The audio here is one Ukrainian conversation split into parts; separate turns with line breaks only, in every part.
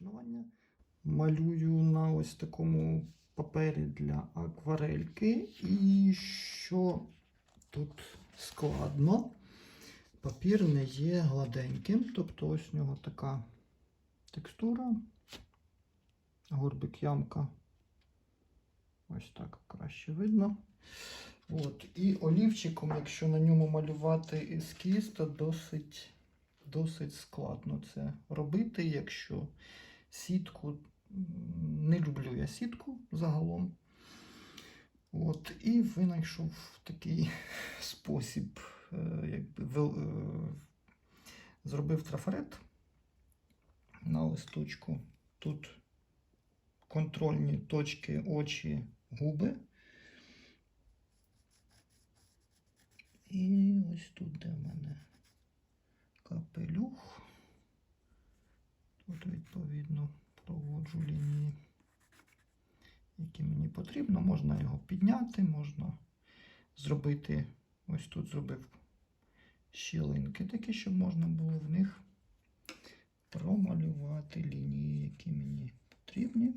шанування. Малюю на ось такому папері для акварельки. І що тут складно, папір не є гладеньким, тобто ось у нього така текстура, горбик ямка. Ось так краще видно. От. І олівчиком, якщо на ньому малювати ескіз, то досить, досить складно це робити, якщо сітку. Не люблю я сітку загалом. От, і винайшов такий спосіб, е, якби вел- е, зробив трафарет на листочку. Тут контрольні точки, очі, губи. І ось тут, де в мене Тут, відповідно, проводжу лінії, які мені потрібно. Можна його підняти, можна зробити, ось тут зробив щілинки такі, щоб можна було в них промалювати лінії, які мені потрібні.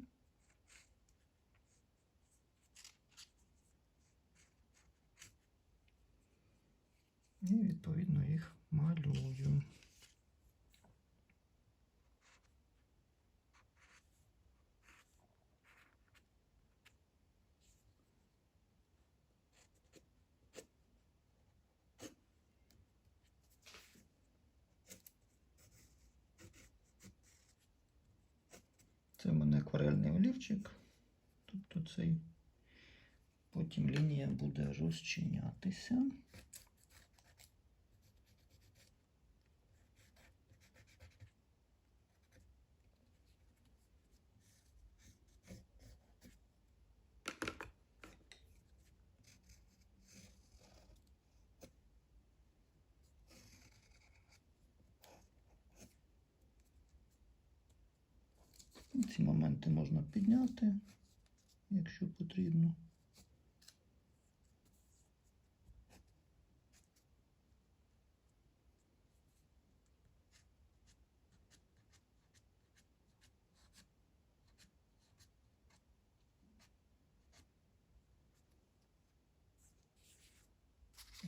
І відповідно їх малюю. Це в мене акварельний олівчик. Тобто цей потім лінія буде розчинятися. Ці моменти можна підняти, якщо потрібно.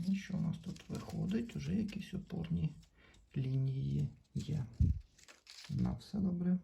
І що у нас тут виходить? Уже якісь опорні лінії є. На все добре.